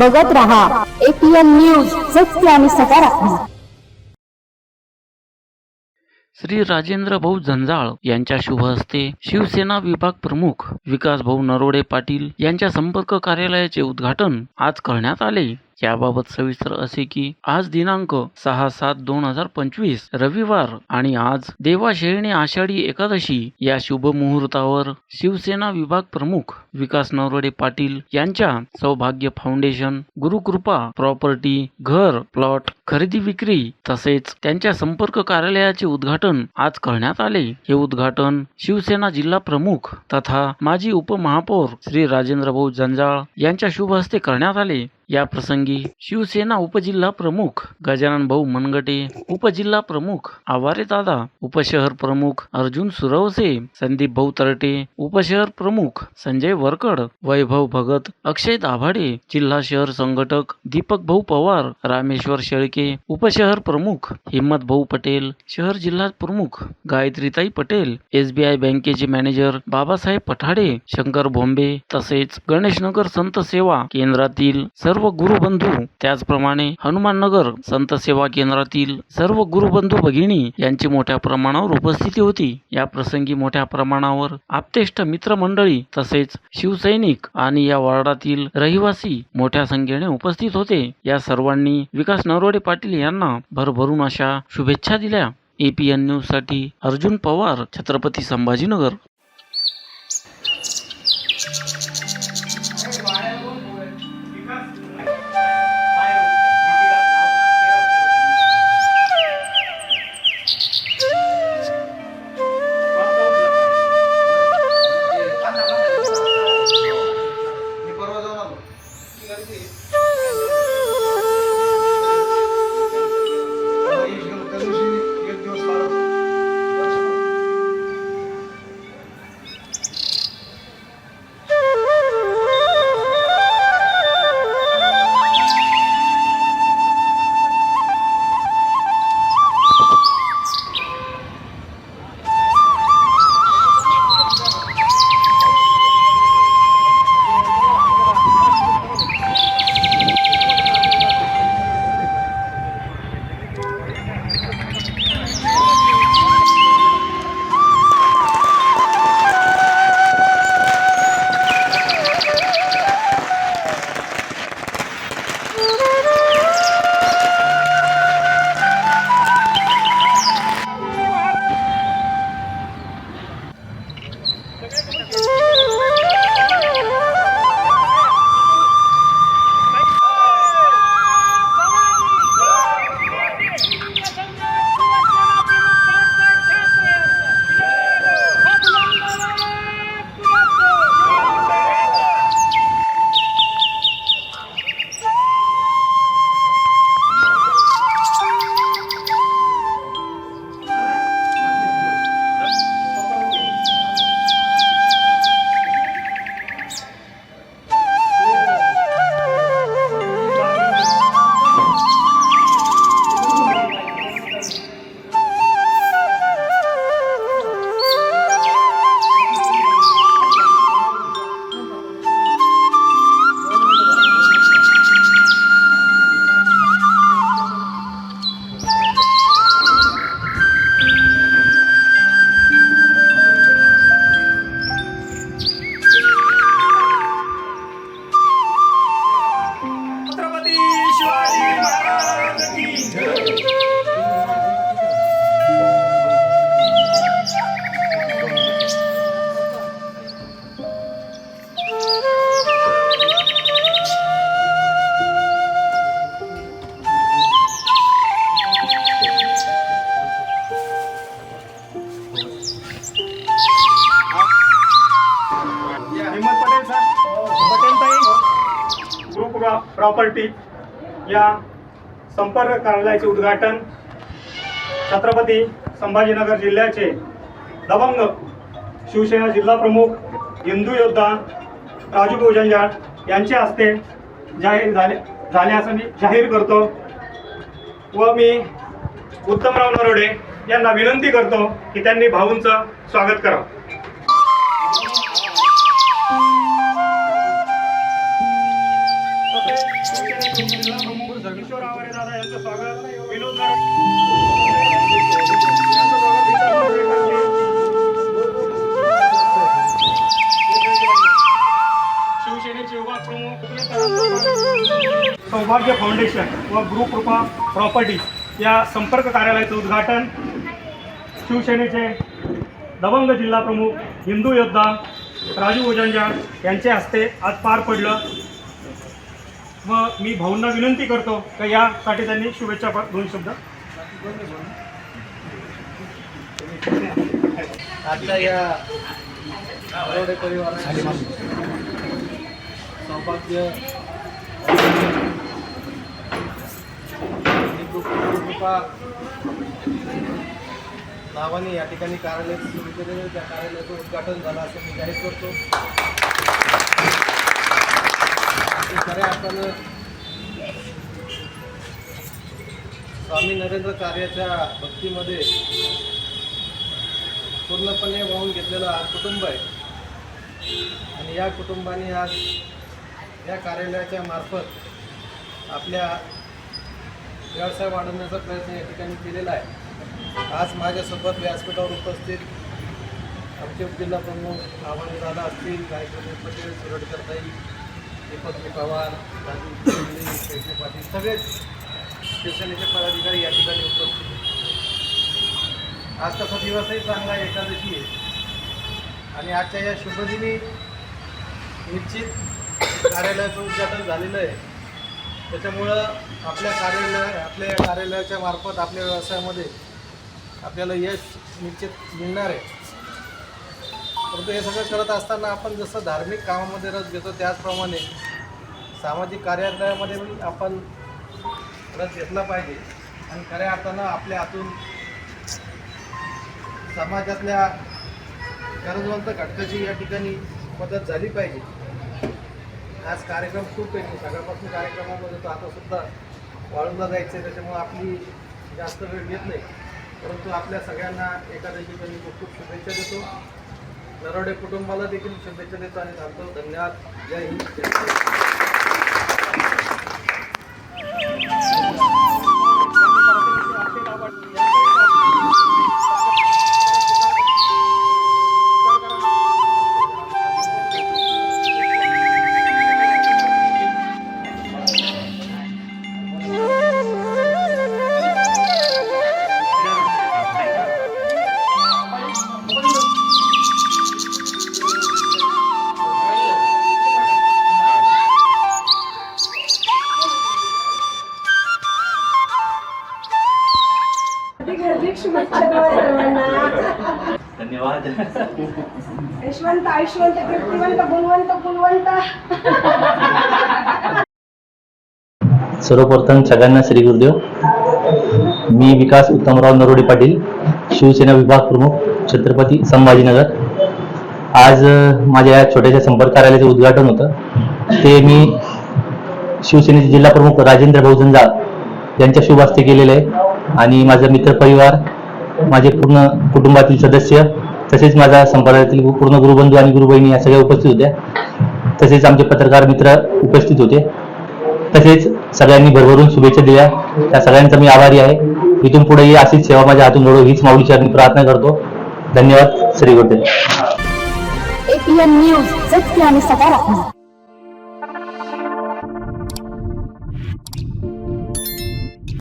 बघत रहा. APN news सत्य आणि सकारात्मक. श्री राजेंद्र भाऊ झंजाळ यांच्या शुभ हस्ते शिवसेना विभाग प्रमुख विकास भाऊ नरोडे पाटील यांच्या संपर्क कार्यालयाचे उद्घाटन आज करण्यात आले. याबाबत सविस्तर असे की आज दिनांक सहा सात दोन हजार पंचवीस रविवार आणि आज देवाशयणी आषाढी एकादशी या शुभ मुहूर्तावर शिवसेना विभाग प्रमुख विकास नरोडे पाटील यांच्या सौभाग्य फाउंडेशन गुरुकृपा प्रॉपर्टी घर प्लॉट खरेदी विक्री तसेच त्यांच्या संपर्क कार्यालयाचे उद्घाटन आज करण्यात आले. हे उद्घाटन शिवसेना जिल्हा प्रमुख तथा माजी उपमहापौर श्री राजेंद्र भाऊ जंजाळ यांच्या शुभ हस्ते करण्यात आले. या प्रसंगी शिवसेना उपजिल्हा प्रमुख गजानन भाऊ मनगटे उपजिल्हा प्रमुख आवारे दादा उपशहर प्रमुख अर्जुन सुरवसे, संदीप भाऊ तरटे उपशहर प्रमुख संजय वरकड, वैभव भगत, अक्षय दाभाडे, जिल्हा शहर संघटक दीपक भाऊ पवार, रामेश्वर शेळके, उपशहर प्रमुख हिम्मत भाऊ पटेल, शहर जिल्हा प्रमुख गायत्रीताई पटेल, एसबीआय बँकेचे मॅनेजर बाबासाहेब पठाडे, शंकर भोंबे तसेच गणेशनगर संत सेवा केंद्रातील सर्व गुरुबंधू त्याचप्रमाणे हनुमाननगर संत सेवा केंद्रातील सर्व गुरुबंधू भगिनी यांची मोठ्या प्रमाणावर उपस्थिती होती. या प्रसंगी मोठ्या प्रमाणावर आप्तेष्ट मित्रमंडळी तसेच शिवसैनिक आणि या वार्डातील रहिवासी मोठ्या संख्येने उपस्थित होते. या सर्वांनी विकास नरोडे पाटील यांना भरभरून अशा शुभेच्छा दिल्या. एपीएन न्यूजसाठी अर्जुन पवार छत्रपती संभाजीनगर. प्रॉपर्टी या संपर्क कार्यालयाचे उद्घाटन छत्रपती संभाजीनगर जिल्ह्याचे दबंग शिवसेना जिल्हा प्रमुख हिंदू योद्धा राजूभाऊ जंजाळ यांच्या हस्ते जाहीर झाले झाले असं मी जाहीर करतो. व मी उत्तमराव नरोडे यांना विनंती करतो की त्यांनी भाऊंचं स्वागत करावं. किशोर आवारे दादा यांचं स्वागत. विनोद शिवसेनेचे युवा प्रमुख सौभाग्य फाउंडेशन व गुरुकृपा प्रॉपर्टी या संपर्क कार्यालयाचं उद्घाटन. शिवसेनेचे दबंग जिल्हा प्रमुख हिंदू योद्धा राजू ओजंजाळ यांच्या हस्ते आज पार पडलं. व मी भाऊंना विनंती करतो की यासाठी त्यांनी शुभेच्छा दोन शब्द. आजच्या या सौभाग्य नावाने या ठिकाणी कार्यालय सुरू केलेलं त्या कार्यालयाचं उद्घाटन झालं असं मी जाहीर करतो. खऱ्या अर्थानं स्वामी नरेंद्र कार्याच्या भक्तीमध्ये पूर्णपणे वाहून घेतलेलं आज कुटुंब आहे. आणि या कुटुंबाने आज या कार्यालयाच्या मार्फत आपल्या व्यवसाय वाढवण्याचा प्रयत्न या ठिकाणी केलेला आहे. आज माझ्यासोबत व्यासपीठावर उपस्थित आमचे जिल्हा प्रमुख आव्हान दादा असतील गायकवाड पटेल सुरडकर ताई दीपक पवार राजू पाटील सगळेच शिवसेनेचे पदाधिकारी या ठिकाणी उपस्थित आहेत आज तसा दिवसही चांगला एकादशी आहे. आणि आजच्या या शुभदिनी निश्चित कार्यालयाचं उद्घाटन झालेलं आहे. त्याच्यामुळं आपल्या कार्यालय आपल्या या कार्यालयाच्या मार्फत आपल्या व्यवसायामध्ये आपल्याला यश निश्चित मिळणार आहे. परंतु हे सगळं करत असताना आपण जसं धार्मिक कामामध्ये रस घेतो त्याचप्रमाणे सामाजिक कार्यालयामध्ये पण आपण रस घेतला पाहिजे. आणि खऱ्या अर्थानं आपल्या हातून समाजातल्या गरजवंत घटकाची या ठिकाणी मदत झाली पाहिजे. आज कार्यक्रम खूप आहे. सकाळपासून कार्यक्रमामध्ये तो आतासुद्धा वाळूला जायचं आहे त्याच्यामुळं आपली जास्त वेळ घेत नाही. परंतु आपल्या सगळ्यांना एखाद्या ठिकाणी खूप खूप शुभेच्छा देतो. नरोडे कुटुंबाला देखील शुभेच्छा देतो आणि सांगतो धन्यवाद. जय हिंद. यशवंत आयुष्यवंत कीर्तिवंत गुणवंत गुणवंत सर्वप्रथम सगळ्यांना श्री गुरुदेव. मी विकास उत्तमराव नरोडे पाटील शिवसेना विभाग प्रमुख छत्रपती संभाजीनगर. आज माझ्या या छोट्याशा संपर्क कार्यालयाचं उद्घाटन होतं. ते मी शिवसेनेचे जिल्हा प्रमुख राजेंद्र भाऊ यांच्या शुभ हस्ते केलेलं आहे. आणि माझा मित्रपरिवार माझे पूर्ण कुटुंबातील सदस्य तसेच माझ्या संप्रदायातील पूर्ण गुरुबंधू आणि गुरुबहिणी या सगळ्या उपस्थित होत्या. तसेच आमचे पत्रकार मित्र उपस्थित होते. तसेच सगळ्यांनी भरभरून शुभेच्छा दिल्या. त्या सगळ्यांचा मी आभारी आहे. इथून पुढेही अशीच सेवा माझ्या हातून घडो हीच माऊलीची आम्ही प्रार्थना करतो. धन्यवाद. श्री गुरुदेव.